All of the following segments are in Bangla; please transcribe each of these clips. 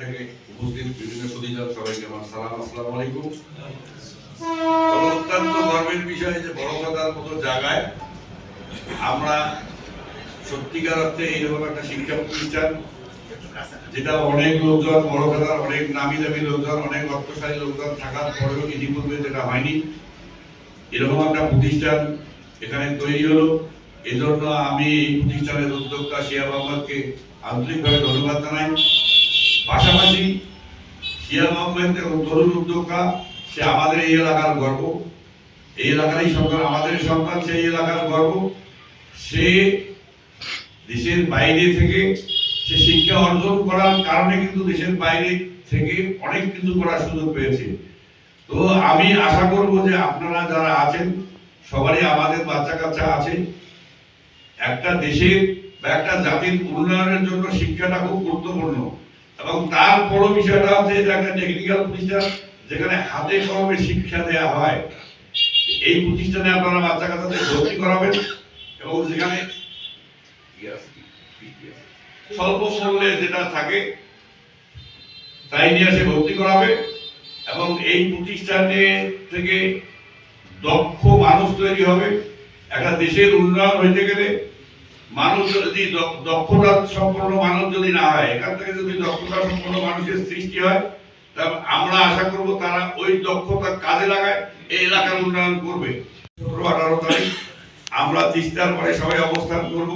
থেকে উপস্থিত বিভিন্ন সবাইকে আমার সালাম, আসসালামু আলাইকুম। অত্যন্ত গর্বের বিষয় যে বড় কথার মতো জায়গায় আমরা সত্যিকার অর্থে এইরকম একটা শিক্ষা প্রতিষ্ঠান, যেটা অনেক লোকজন, বড় কথার অনেক নামি দামি লোকজন, অনেক অর্থশালী লোকজন থাকার পরেও ইতিপূর্বে যেটা হয়নি, এরকম একটা প্রতিষ্ঠান এখানে তৈরি হলো। এজন্য আমি প্রতিষ্ঠানের উদ্যোক্তা আন্তরিকভাবে ধন্যবাদ জানাই। পাশাপাশি শিয়া মোহাম্মদ এবং তরুণ উদ্যোক্তা, সে আমাদের এই এলাকার গর্ব। এই এলাকারই সরকার, আমাদের সন্তান সেই এলাকার গর্ব। সে দেশের বাইরে থেকে সে শিক্ষা অর্জন করার কারণে কিন্তু দেশের বাইরে থেকে অনেক কিছু করার সুযোগ পেয়েছে। তো আমি আশা করব যে আপনারা যারা আছেন, সবারই আমাদের বাচ্চা কাচ্চা আছে। একটা দেশের বা একটা জাতির উন্নয়নের জন্য শিক্ষাটা খুব গুরুত্বপূর্ণ। এবং তার বড় বিষয়টা হচ্ছে একটা টেকনিক্যাল প্রতিষ্ঠান যেখানে হাতে কলমে শিক্ষা দেওয়া হয়, এই প্রতিষ্ঠানে আপনারা বাচ্চা কাচ্চাদের ভর্তি করাবেন এবং যেখানে স্বল্প মূল্যে যেটা থাকে, তাই নিয়ে এসে ভর্তি করাবে এবং এই প্রতিষ্ঠানে থেকে দক্ষ মানুষ তৈরি হবে। একটা দেশের উন্নয়ন হইতে গেলে মানুষ যদি দক্ষতা সম্পন্ন মানুষ যদি না হয়, এখান থেকে যদি দক্ষতা সম্পন্ন মানুষের সৃষ্টি হয় তবে আমরা আশা করব তারা ওই দক্ষতা কাজে লাগায়, এই এলাকার উন্নয়ন করবে। আঠারো তারিখ, আমরা তিস্তার পরে সবাই অবস্থান করব।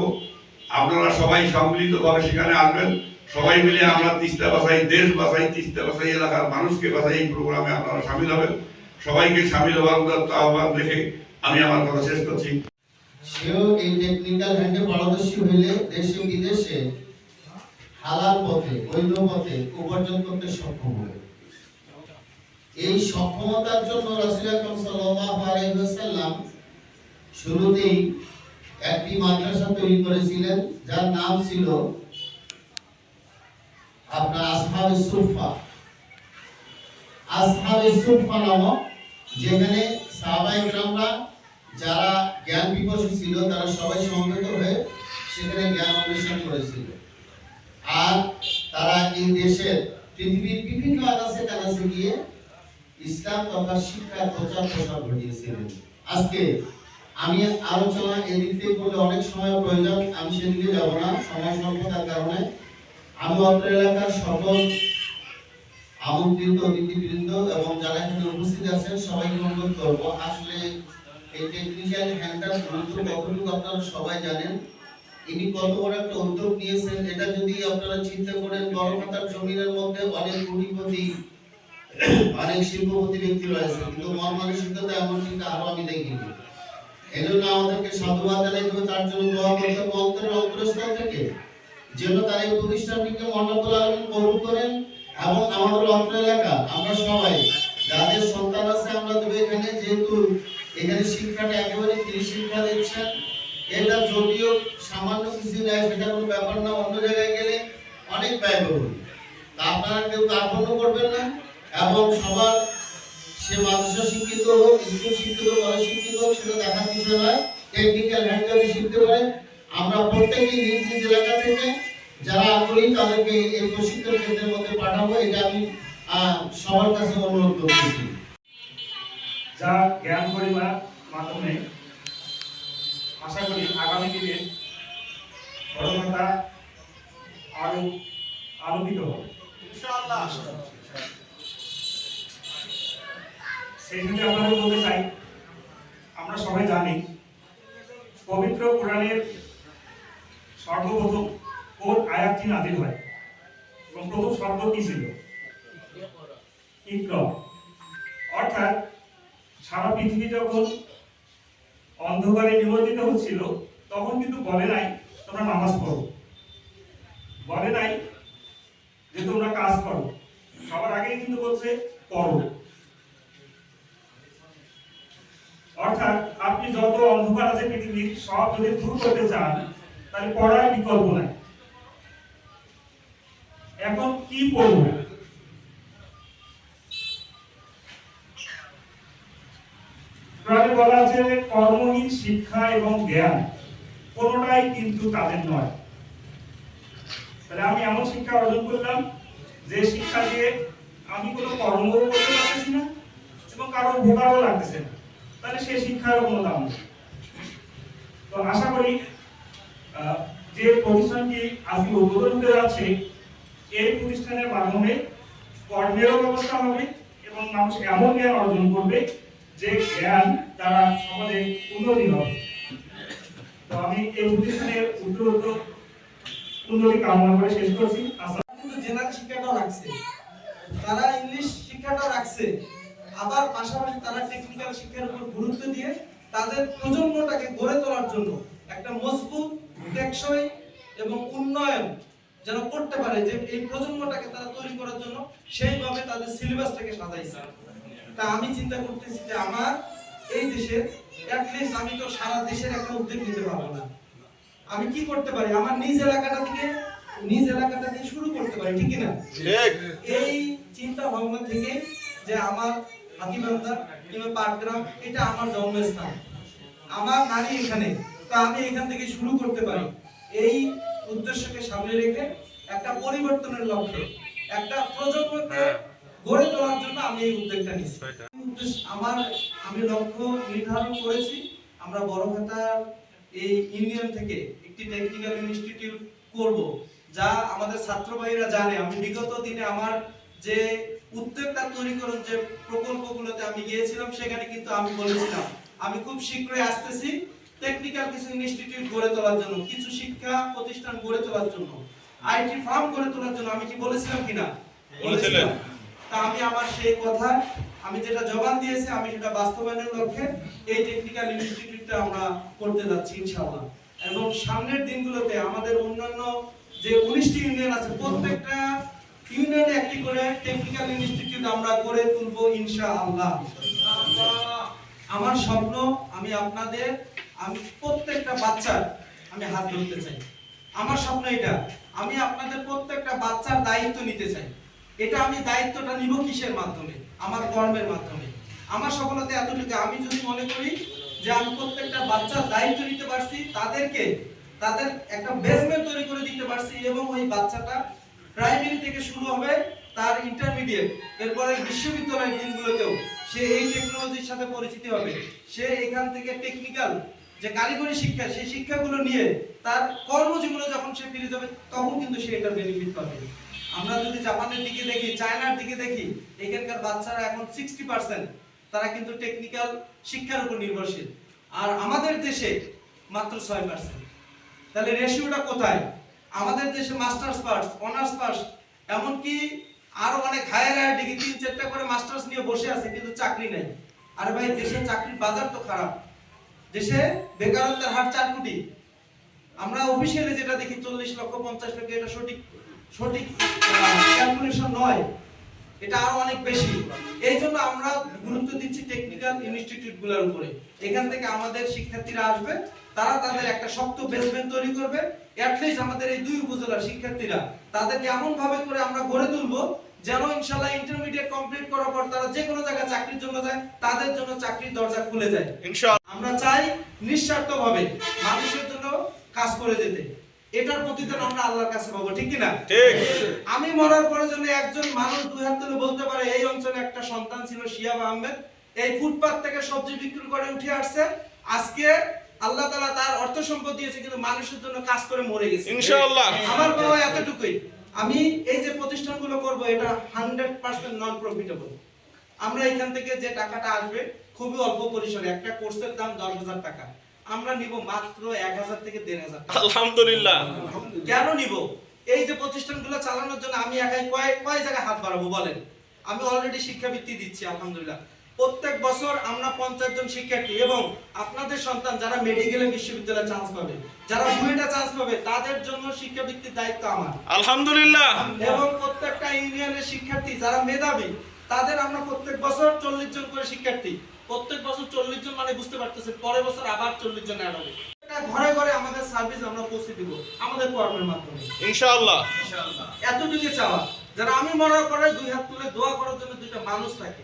আপনারা সবাই সম্মিলিতভাবে সেখানে আসবেন। সবাই মিলে আমরা তিস্তা বাসাই, দেশ বাসাই, তিস্তা বাসাই এলাকার মানুষকে বাসাই এই প্রোগ্রামে আপনারা সামিল হবেন। সবাইকে সামিল হওয়ার আহ্বান রেখে আমি আমার কথা শেষ করছি। সেও এই টেকনিক্যাল হ্যান্ডে পারদর্শী হইলে দেশে বিদেশে হালাল পথে, বৈধ পথে উপার্জন করতে সক্ষম হবে। এই সক্ষমতার জন্য রাসূল আকরাম সাল্লাল্লাহু আলাইহি ওয়াসাল্লাম শুরুতেই একটি মাদ্রাসা তৈরি করেছিলেন, যার নাম ছিল আপনার আসহাবে সুফা আসহাবে সুফা নামক যেখানে সাহাবায়ে কেরামরা যারা জ্ঞান পিপাসু ছিল, তারা সবাই সমবেত হয়ে সেখানে জ্ঞান অন্বেষণ করেছিল। আর তারা এই দেশের পৃথিবীর বিভিন্ন আকাশে কানাসে গিয়ে ইসলাম তথা শিক্ষা প্রচার প্রসার ঘটিয়েছিলেন। আজকে আমি আলোচনা এদিক থেকে করলে অনেক সময় প্রয়োজন, আমি সেদিকে যাব না, সময় স্বল্পতার কারণে। আমি অত্র এলাকার সকল আমন্ত্রিত অতিথিবৃন্দ এবং যারা এখানে উপস্থিত আছেন, সবাইকে অনুরোধ করব, আসলে এই টেকনিক্যাল হ্যান্ডার গুরুত্ব কতটুকু আপনারা সবাই জানেন। ইনি কত বড় একটা উদ্যোগ নিয়েছেন, এটা যদি আপনারা চিন্তা করেন বড়খাতার জমিনের মধ্যে অনেক কোটিপতি অনেক শিল্পপতি ব্যক্তি রয়েছে কিন্তু মন মানসিকতা এমন কিন্তু আরও আমি দেখিনি। এই জন্য আমাদেরকে সাধুবাদ জানাইতে তার জন্য দোয়া করতে হবে অন্তরের অন্তরস্থল থেকে, যেন তার এই প্রতিষ্ঠানটিকে মন্ডল আলমিন কবুল করেন এবং আমাদের অত্র এলাকা, আমরা সবাই, যাদের সন্তান আছে, আমরা দেবো এখানে, যেহেতু এখানে শিক্ষাটা একেবারে তিনি শিক্ষা দিচ্ছেন। এটা যদিও সামান্য কিছু নেয়, সেটা কোনো ব্যাপার না, অন্য জায়গায় গেলে অনেক ব্যয়বহুল। তা আপনারা কেউ কার্পণ্য করবেন না, এবং সবার সে মাদ্রাসা শিক্ষিত হোক, স্কুল শিক্ষিত কলেজ শিক্ষিত হোক, সেটা দেখার বিষয় নয়। টেকনিক্যাল হ্যান্ড শিখতে পারে। আমরা প্রত্যেকেই নিজ নিজ এলাকা থেকে যারা আগ্রহী, তাদেরকে এই প্রশিক্ষণ কেন্দ্রের মধ্যে পাঠাবো, এটা আমি সবার কাছে অনুরোধ করতেছি যা জ্ঞান পরিমাণ মাধ্যমে আশা করি আগামী দিনে গণমাতা আরও আলোকিত হবে। সেই সাথে আপনাদের বলতে চাই আমরা সবাই জানি পবিত্র কোরআনের সর্বপ্রথম কোন আয়াতটি নাজিল হয় এবং প্রথম শব্দ কি ছিল? ইকরা অর্থাৎ সারা পৃথিবী যখন অন্ধকারে নিমজ্জিত হচ্ছিল, তখন কিন্তু বলে নাই তোমরা নামাজ পড়ো। বলে নাই যে তোমরা কাজ করো। সবার আগে কিন্তু বলছে করো অর্থাৎ আপনি যত অন্ধকার আছে পৃথিবীর, সব যদি দূর করতে চান, তাহলে পড়ার বিকল্প নাই। এখন কি পড়ব? কোরআনে বলা আছে কর্মহীন শিক্ষা এবং জ্ঞান কোনোটাই কিন্তু তাদের নয়। তাহলে আমি এমন শিক্ষা অর্জন করলাম যে শিক্ষা দিয়ে আমি কোনো কর্ম করতে পারতেছি না, এবং কারোর উপকারও লাগতেছে না। তাহলে সেই শিক্ষার কোনো দাম নেই। তো আশা করি যে প্রতিষ্ঠানটি আজকে উদ্বোধন হতে যাচ্ছে, এই প্রতিষ্ঠানের মাধ্যমে কর্মেরও ব্যবস্থা হবে এবং মানুষ এমন জ্ঞান অর্জন করবে যে জ্ঞান দ্বারা সমাজে উন্নতি হবে তো আমি এই প্রতিষ্ঠানের উদ্যোগ উন্নতি কামনা করে শেষ করছি। জেনারেল শিক্ষাটাও রাখছে। তারা ইংলিশ শিক্ষাটাও রাখছে। আবার পাশাপাশি তারা টেকনিক্যাল শিক্ষার উপর গুরুত্ব দিয়ে তাদের প্রজন্মটাকে গড়ে তোলার জন্য একটা মজবুত, টেকসই এবং উন্নয়ন যেন করতে পারে যে এই প্রজন্মটাকে তারা তৈরি করার জন্য সেইভাবে তাদের সিলেবাসটাকে সাজাইছে। তা আমি চিন্তা করতেছি যে আমার এই দেশের অ্যাটলিস্ট আমি তো সারা দেশের একটা উদ্যোগ নিতে পারব না। আমি কি করতে পারি? আমার নিজ এলাকাটা থেকে নিজ এলাকাটা দিয়ে শুরু করতে পারি ঠিক না এই চিন্তা ভাবনা থেকে যে আমার হাতিবান্ধা কিংবা পাটগ্রাম এটা আমার জন্মস্থান। আমার নারী এখানে তা আমি এখান থেকে শুরু করতে পারি। এই উদ্দেশ্যকে সামনে রেখে একটা পরিবর্তনের লক্ষ্যে একটা প্রজন্মকে গড়ে তোলার জন্য আমি এই উদ্যোগটা নিচ্ছি আমার আমি লক্ষ্য নির্ধারণ করেছি। আমরা বড়খাতা এই ইউনিয়ন থেকে একটি টেকনিক্যাল ইনস্টিটিউট করব যা আমাদের ছাত্র ভাইরা জানে। আমি বিগত দিনে আমার যে উদ্যোগটা তৈরি করার যে প্রকল্পগুলোতে আমি গিয়েছিলাম সেখানে কিন্তু আমি বলেছিলাম আমি খুব শীঘ্রই আসতেছি টেকনিক্যাল কিছু ইনস্টিটিউট গড়ে তোলার জন্য কিছু শিক্ষা প্রতিষ্ঠান গড়ে তোলার জন্য আইটি ফার্ম গড়ে তোলার জন্য। আমি কি বলেছিলাম কিনা? বলেছিলাম। তা আমি আমার সেই কথা, আমি যেটা জবান দিয়েছি, আমি সেটা বাস্তবায়নের লক্ষ্যে এই টেকনিক্যাল ইনস্টিটিউটটা আমরা করতে যাচ্ছি ইনশাআল্লাহ। এবং সামনের দিনগুলোতে আমাদের অন্যান্য যে উনিশটি ইউনিয়ন আছে, প্রত্যেকটা ইউনিয়নে একটি করে টেকনিক্যাল ইনস্টিটিউট আমরা করে তুলবো ইনশাআল্লাহ। আমার স্বপ্ন, আমি আপনাদের, আমি প্রত্যেকটা বাচ্চার, আমি হাত ধরতে চাই। আমার স্বপ্ন এটা, আমি আপনাদের প্রত্যেকটা বাচ্চার দায়িত্ব নিতে চাই। এটা আমি দায়িত্বটা নিব কিসের মাধ্যমে? আমার কর্মের মাধ্যমে। আমার সফলতা এতটুকু। আমি যদি মনে করি যে আমি প্রত্যেকটা বাচ্চার দায়িত্ব নিতে পারছি, তাদেরকে, তাদের একটা বেসমেন্ট তৈরি করে দিতে পারছি এবং ওই বাচ্চাটা প্রাইমারি থেকে শুরু হবে তার ইন্টারমিডিয়েট এরপরে বিশ্ববিদ্যালয়ের দিনগুলোতেও সে এই টেকনোলজির সাথে পরিচিত হবে। সে এখান থেকে টেকনিক্যাল যে কারিগরি শিক্ষা, সেই শিক্ষাগুলো নিয়ে তার কর্মজীবনে যখন সে ফিরে যাবে, তখন কিন্তু সে এটার বেনিফিট পাবে। আমরা যদি জাপানের দিকে দেখি, চায়নার দিকে দেখি, এখানকার বাচ্চারা এখন সিক্সটি পার্সেন্ট তারা কিন্তু টেকনিক্যাল শিক্ষার উপর নির্ভরশীল। আর আমাদের দেশে মাত্র ছয় পার্সেন্ট তাহলে রেশিওটা কোথায়? আমাদের দেশে মাস্টার্স পাস অনার্স পাস এমনকি আরও অনেক হায়ার হায়ার ডিগ্রি তিন চারটা করে মাস্টার্স নিয়ে বসে আছে, কিন্তু চাকরি নেই। আরে ভাই দেশে চাকরির বাজার তো খারাপ। দেশে বেকারত্বের হার চার কোটি। আমরা অফিসিয়ালি যেটা দেখি, চল্লিশ লক্ষ পঞ্চাশ লক্ষ, এটা সঠিক সঠিক ক্যালকুলেশন নয় এটা আরও অনেক বেশি। এই জন্য আমরা গুরুত্ব দিচ্ছি টেকনিক্যাল ইনস্টিটিউটগুলোর উপরে। এখান থেকে আমাদের শিক্ষার্থীরা আসবে তারা তাদের একটা শক্ত বেসমেন্ট তৈরি করবে। অ্যাটলিস্ট আমাদের এই দুই উপজেলার শিক্ষার্থীরা তাদেরকে এমন ভাবে করে আমরা গড়ে তুলবো যেন ইনশাল্লাহ ইন্টারমিডিয়েট কমপ্লিট করার পর তারা যে কোনো জায়গায় চাকরির জন্য যায় তাদের জন্য চাকরির দরজা খুলে যায়। আমরা চাই নিঃস্বার্থভাবে মানুষের জন্য কাজ করে যেতে। এটার প্রতিদান আমরা আল্লাহর কাছে পাবো ঠিক কি না ঠিক। আমি মরার পরে জন্য একজন মানুষ দুই হাত তুলে বলতে পারে এই অঞ্চলে একটা সন্তান ছিল শিয়াব আহমেদ এই ফুটপাত থেকে সবজি বিক্রি করে উঠে আসছে আজকে আল্লাহ তাআলা তার অর্থ সম্পদ দিয়েছে কিন্তু মানুষের জন্য কাজ করে মরে গেছে। ইনশাআল্লাহ। আমার বাবা এতটুকুই। আমি এই যে প্রতিষ্ঠানগুলো করব এটা হান্ড্রেড পার্সেন্ট নন প্রফিটেবল আমরা এখান থেকে যে টাকাটা আসবে খুবই অল্প পরিসরে একটা কোর্সের দাম দশ হাজার টাকা। আমরা নিব মাত্র এক হাজার থেকে দেড় হাজার আলহামদুলিল্লাহ। কেন নিব? এই যে প্রতিষ্ঠানগুলো চালানোর জন্য আমি একাই কয় কয় জায়গায় হাত বাড়াবো বলেন? আমি অলরেডি শিক্ষাবৃত্তি দিচ্ছি আলহামদুলিল্লাহ। প্রত্যেক বছর আমরা পঞ্চাশ জন শিক্ষার্থী এবং আপনাদের সন্তান যারা মেডিকেলে বিশ্ববিদ্যালয়ে চান্স পাবে যারা বুয়েটা চান্স পাবে তাদের জন্য শিক্ষাবৃত্তির দায়িত্ব আমার। আলহামদুলিল্লাহ। এবং প্রত্যেকটা ইউনিয়নের শিক্ষার্থী যারা মেধাবী তাদের আমরা প্রত্যেক বছর চল্লিশ জন করে শিক্ষার্থী প্রত্যেক বছর চল্লিশ জন মানে বুঝতে পারতেছেন পরের বছর আবার চল্লিশ জন অ্যাড হবে। ঘরে ঘরে আমাদের সার্ভিস আমরা পৌঁছে দিব আমাদের কর্মের মাধ্যমে। ইনশাআল্লাহ। এতটুকু চাওয়া। যারা আমি মরার পরে দুই হাত তুলে দোয়া করার জন্য দুইটা মানুষ থাকে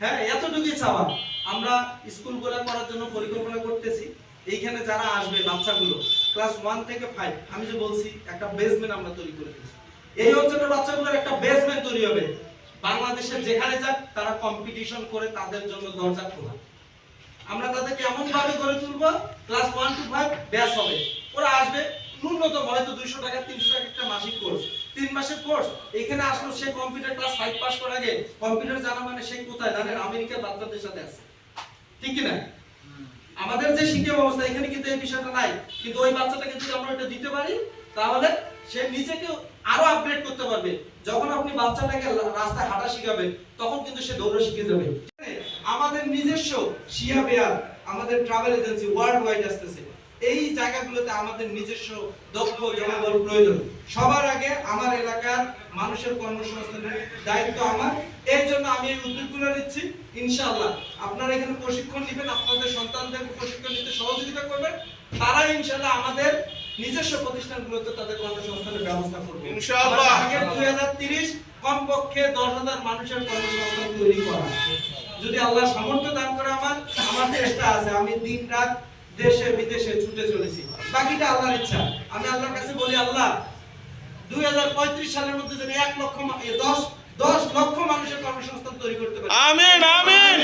হ্যাঁ এতটুকু চাওয়া। আমরা স্কুল গোলা করার জন্য পরিকল্পনা করতেছি। এইখানে যারা আসবে বাচ্চাগুলো ক্লাস ওয়ান থেকে ফাইভ আমি যে বলছি একটা বেসমেন্ট আমরা তৈরি করে দিচ্ছি এই অঞ্চলের বাচ্চাগুলোর একটা বেসমেন্ট তৈরি হবে। বাংলাদেশের যেখানে যাক, তারা কম্পিটিশন করে তাদের জন্য দরজা খোলা। আমরা তাদেরকে এমন ভাবে গড়ে তুলবো ক্লাস ওয়ান টু ফাইভ ব্যাস হবে। ওরা আসবে, ন্যূনতম হয়তো দুইশো টাকা, তিনশো টাকা একটা মাসিক কোর্স তিন মাসের কোর্স এখানে আসলো সে কম্পিউটার ক্লাস ফাইভ পাস করার আগে কম্পিউটার জানা মানে সে কোথায়? জানেন, আমেরিকার বাচ্চাদের সাথে আছে। ঠিক কি না? আমাদের যে শিক্ষা ব্যবস্থা, এখানে কিন্তু এই বিষয়টা নাই। কিন্তু ওই বাচ্চাটাকে যদি আমরা এটা দিতে পারি, তাহলে সে নিজেকে আরও আপগ্রেড করতে পারবে। যখন আপনি বাচ্চাটাকে রাস্তায় হাঁটা শিখাবেন, তখন কিন্তু সে দৌড়ে শিখে যাবে। আমাদের নিজস্ব শিয়া বেয়ার, আমাদের ট্রাভেল এজেন্সি ওয়ার্ল্ড ওয়াইড আসতেছে। এই জায়গাগুলোতে আমাদের নিজস্ব দক্ষ জনবল প্রয়োজন। সবার আগে আমার এলাকার মানুষের কর্মসংস্থানের দায়িত্ব আমার। এর জন্য আমি এই উদ্যোগগুলো নিচ্ছি, ইনশাআল্লাহ। আপনারা এখানে প্রশিক্ষণ নেবেন, আপনাদের সন্তানদের প্রশিক্ষণ নিতে সহযোগিতা করবেন। তারা ইনশাআল্লাহ আমাদের নিজস্ব প্রতিষ্ঠানগুলোতে তাদের কর্মসংস্থানের ব্যবস্থা করবে। ইনশাআল্লাহ। টার্গেট 2030 কমপক্ষে 10000 মানুষের কর্মসংস্থান তৈরি করা। যদি আল্লাহ সামর্থ্য দান করে আমার আমার চেষ্টা আছে আমি দিন রাত দেশে বিদেশে ছুটে চলেছি। বাকিটা আল্লাহর ইচ্ছা। আমি আল্লাহর কাছে বলি আল্লাহ 2035 সালের মধ্যে যদি 1 লক্ষ 10 10 লক্ষ মানুষের কর্মসংস্থান তৈরি করতে পারি। আমিন আমিন।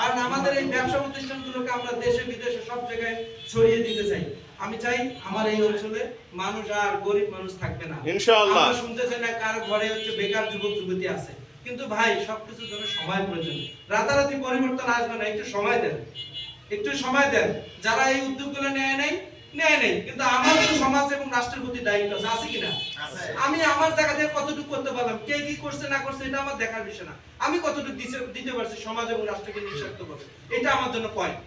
কারণ আমাদের এই ব্যবসা প্রতিষ্ঠানগুলোকে আমরা দেশে বিদেশে সব জায়গায় ছড়িয়ে দিতে চাই। আমি চাই আমার এই অঞ্চলে মানুষ আর গরিব মানুষ থাকবে না। ইনশাআল্লাহ। আমরা শুনতে চাই না কার ঘরে হচ্ছে বেকার যুবক যুবতী আছে। কিন্তু ভাই সবকিছুর জন্য সময় প্রয়োজন। রাতারাতি পরিবর্তন আসবে না একটু সময় দেন। একটু সময় দেন। যারা এই উদ্যোগগুলো নেয় নাই নেয় নাই। কিন্তু আমাদের সমাজ এবং রাষ্ট্রের প্রতি দায়িত্ব আছে আছে কিনা? আমি আমার জায়গা থেকে কতটুকু করতে পারলাম? কে কি করছে না করছে এটা আমার দেখার বিষয় না। আমি কতটুকু দিতে- দিতে পারছি সমাজ এবং রাষ্ট্রকে নিঃস্বার্থ করবে এটা আমার জন্য পয়েন্ট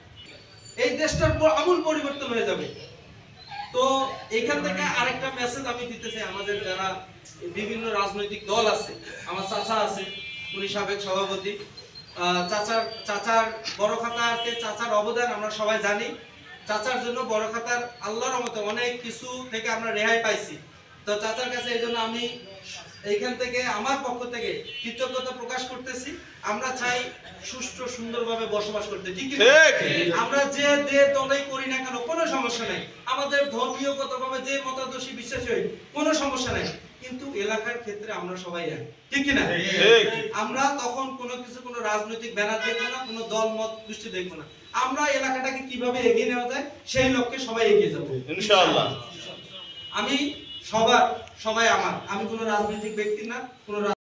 এই দেশটার আমূল পরিবর্তন হয়ে যাবে। তো এখান থেকে আরেকটা মেসেজ আমি দিতে চাই আমাদের যারা বিভিন্ন রাজনৈতিক দল আছে, আমার চাচা আছে, উনি সাবেক সভাপতি। চাচার চাচার বড় খাতাতে চাচার অবদান আমরা সবাই জানি। চাচার জন্য বড় খাতার আল্লাহর মতো অনেক কিছু থেকে আমরা রেহাই পাইছি। তো চাচার কাছে এই জন্য আমি এইখান থেকে আমার পক্ষ থেকে কৃতজ্ঞতা প্রকাশ করতেছি। আমরা চাই সুষ্ঠু সুন্দরভাবে বসবাস করতে। ঠিক। আমরা যে যে দলেই করি না কেন কোনো সমস্যা নাই। আমাদের ধর্মীয়গতভাবে যে মতাদর্শী বিশ্বাসী হই কোনো সমস্যা নাই। কিন্তু এলাকার ক্ষেত্রে আমরা সবাই এক। ঠিক কি না? আমরা তখন কোনো কিছু কোনো রাজনৈতিক ব্যানার দেখব না কোনো দল মত গোষ্ঠী দেখব না। আমরা এলাকাটাকে কীভাবে এগিয়ে নেওয়া যায় সেই লক্ষ্যে সবাই এগিয়ে যাব। ইনশাআল্লাহ। আমি সবার সবাই আমার। আমি কোনো রাজনৈতিক ব্যক্তি না কোনো